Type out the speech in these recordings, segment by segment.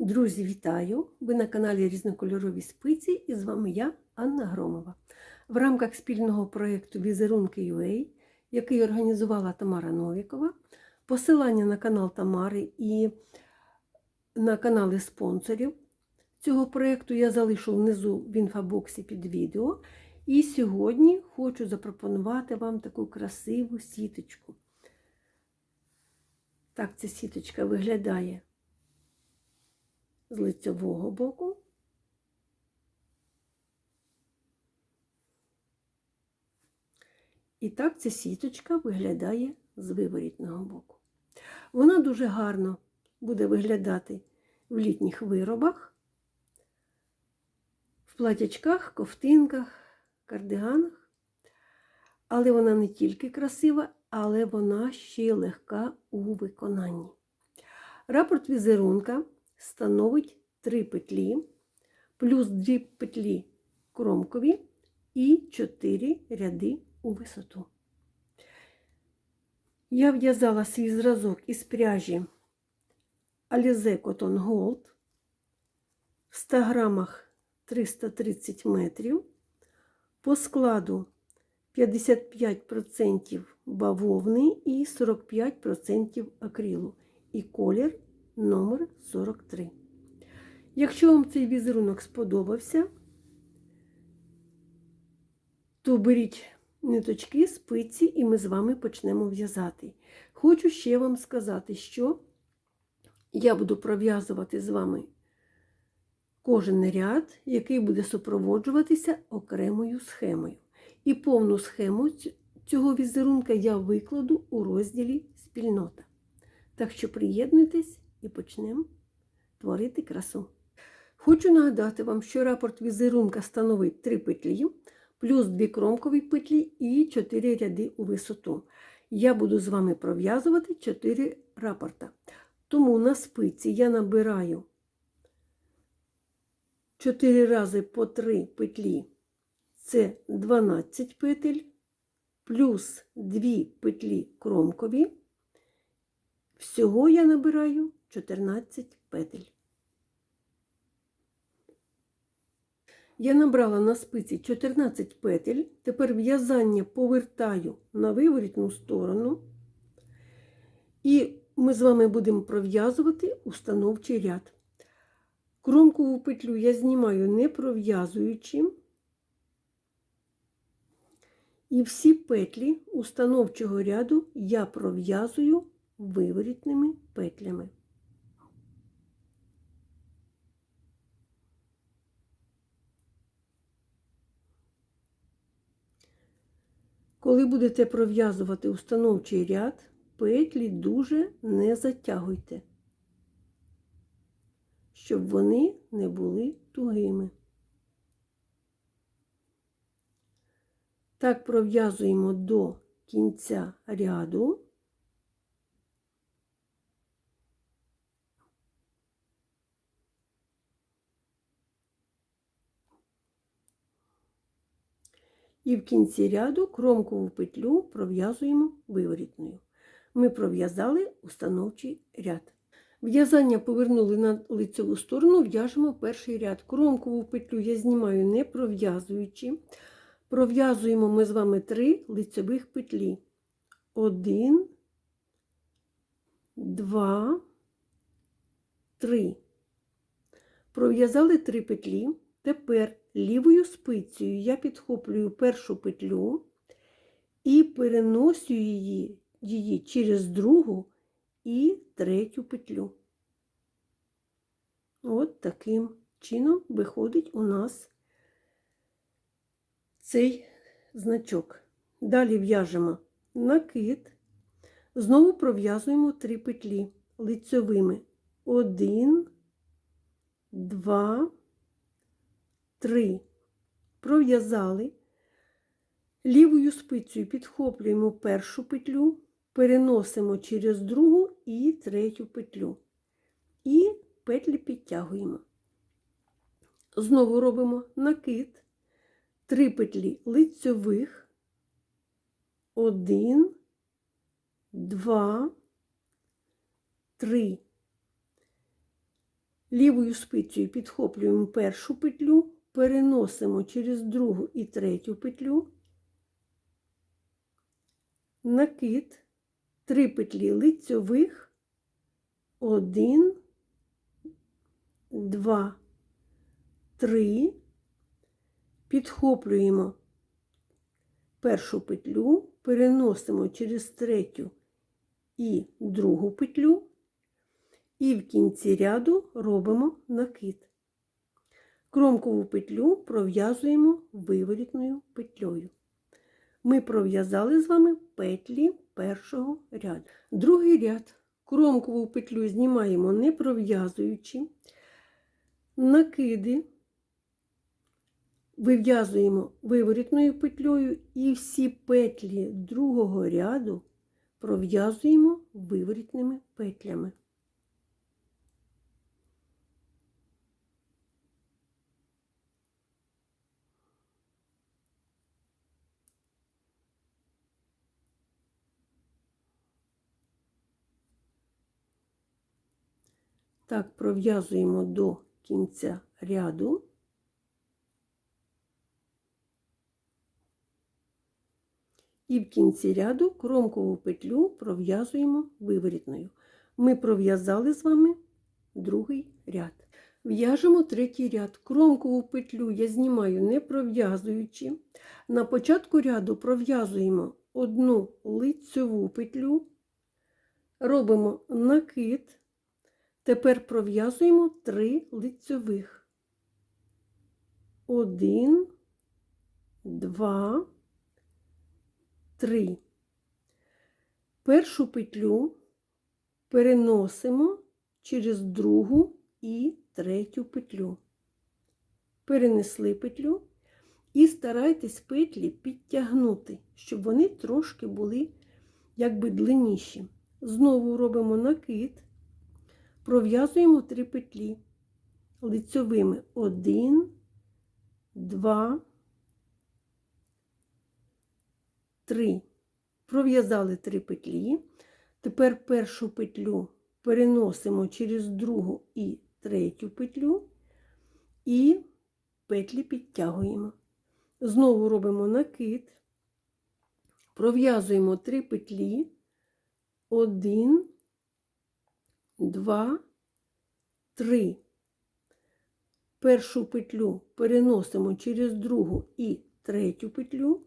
Друзі, вітаю! Ви на каналі Різнокольорові спиці і з вами я, Анна Громова. В рамках спільного проєкту Візерунки UA, який організувала Тамара Новікова, посилання на канал Тамари і на канали спонсорів цього проєкту я залишу внизу в інфобоксі під відео. І сьогодні хочу запропонувати вам таку красиву сіточку. Так ця сіточка виглядає з лицевого боку. І так ця сіточка виглядає з виворітного боку. Вона дуже гарно буде виглядати в літніх виробах, в платячках, ковтинках, кардиганах. Але вона не тільки красива, але вона ще й легка у виконанні. Рапорт візерунка становить 3 петлі, плюс 2 петлі кромкові і 4 ряди у висоту. Я в'язала свій зразок із пряжі Alize Cotton Gold в 100 грамах 330 метрів, по складу 55% бавовни і 45% акрилу. І колір номер 43. Якщо вам цей візерунок сподобався, то беріть ниточки, спиці, і ми з вами почнемо в'язати. Хочу ще вам сказати, що я буду пров'язувати з вами кожен ряд, який буде супроводжуватися окремою схемою. І повну схему цього візерунка я викладу у розділі Спільнота. Так що приєднуйтесь і почнемо творити красу. Хочу нагадати вам, що рапорт візерунка становить 3 петлі, плюс 2 кромкові петлі і 4 ряди у висоту. Я буду з вами пров'язувати 4 рапорта. Тому на спиці я набираю 4 рази по 3 петлі, це 12 петель, плюс 2 петлі кромкові. Всього я набираю 14 петель. Я набрала на спиці 14 петель, тепер в'язання повертаю на виворітну сторону, і ми з вами будемо пров'язувати установчий ряд. Кромкову петлю я знімаю не пров'язуючи, і всі петлі установчого ряду я пров'язую виворітними петлями. Коли будете пров'язувати установчий ряд, петлі дуже не затягуйте, щоб вони не були тугими. Так пров'язуємо до кінця ряду. І в кінці ряду кромкову петлю пров'язуємо виворітною. Ми пров'язали установчий ряд. В'язання повернули на лицеву сторону, в'яжемо перший ряд. Кромкову петлю я знімаю не пров'язуючи. Пров'язуємо ми з вами три лицевих петлі. Один, два, три. Пров'язали три петлі. Тепер лівою спицею я підхоплюю першу петлю і переношу її, її через другу і третю петлю. От таким чином виходить у нас цей значок. Далі в'яжемо накид, знову пров'язуємо три петлі лицьовими. Один, два, три. Пров'язали. Лівою спицею підхоплюємо першу петлю, переносимо через другу і третю петлю. І петлі підтягуємо. Знову робимо накид, три петлі лицьових, один, два, три. Лівою спицею підхоплюємо першу петлю, переносимо через другу і третю петлю, накид, три петлі лицьових, один, два, три, підхоплюємо першу петлю, переносимо через третю і другу петлю, і в кінці ряду робимо накид. Кромкову петлю пров'язуємо виворітною петлею. Ми пров'язали з вами петлі першого ряду. Другий ряд. Кромкову петлю знімаємо не пров'язуючи, накиди вив'язуємо виворітною петлею і всі петлі другого ряду пров'язуємо виворітними петлями. Так, пров'язуємо до кінця ряду. І в кінці ряду кромкову петлю пров'язуємо виворітною. Ми пров'язали з вами другий ряд. В'яжемо третій ряд. Кромкову петлю я знімаю не пров'язуючи. На початку ряду пров'язуємо одну лицьову петлю, робимо накид. Тепер пров'язуємо три лицьових. Один, два, три. Першу петлю переносимо через другу і третю петлю. Перенесли петлю і старайтесь петлі підтягнути, щоб вони трошки були якби длинніші. Знову робимо накид, пров'язуємо три петлі лицьовими один, два, три. Пров'язали три петлі. Тепер першу петлю переносимо через другу і третю петлю і петлі підтягуємо. Знову робимо накид, пров'язуємо три петлі, один, два, три. Першу петлю переносимо через другу і третю петлю,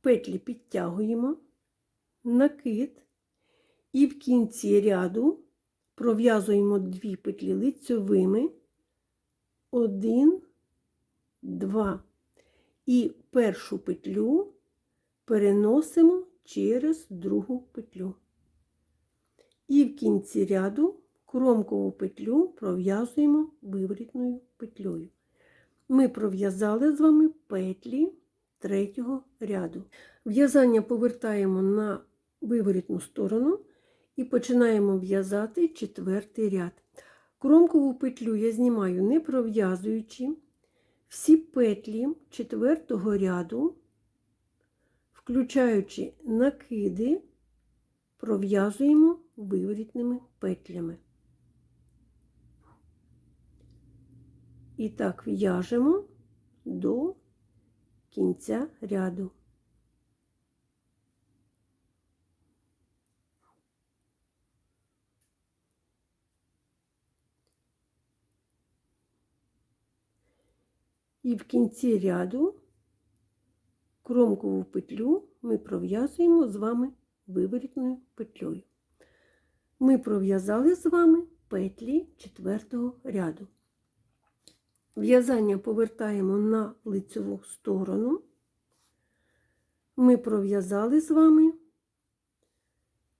петлі підтягуємо, накид, і в кінці ряду пров'язуємо дві петлі лицьовими, один, два. І першу петлю переносимо через другу петлю. І в кінці ряду кромкову петлю пров'язуємо виворітною петлею. Ми пров'язали з вами петлі третього ряду. В'язання повертаємо на виворітну сторону і починаємо в'язати четвертий ряд. Кромкову петлю я знімаю не пров'язуючи. Всі петлі четвертого ряду, включаючи накиди, пров'язуємо виворітними петлями. І так в'яжемо до кінця ряду. І в кінці ряду кромкову петлю ми пров'язуємо з вами виворітною петлею. Ми пров'язали з вами петлі четвертого ряду. В'язання повертаємо на лицеву сторону. Ми пров'язали з вами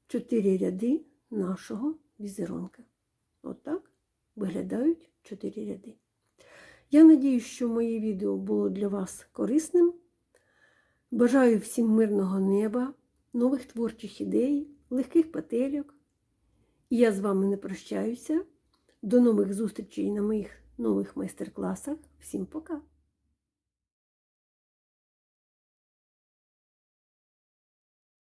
4 ряди нашого візерунка. Отак виглядають 4 ряди. Я надію, що моє відео було для вас корисним. Бажаю всім мирного неба, нових творчих ідей, легких петельок. Я з вами не прощаюся. До нових зустрічей на моїх нових майстер-класах. Всім пока!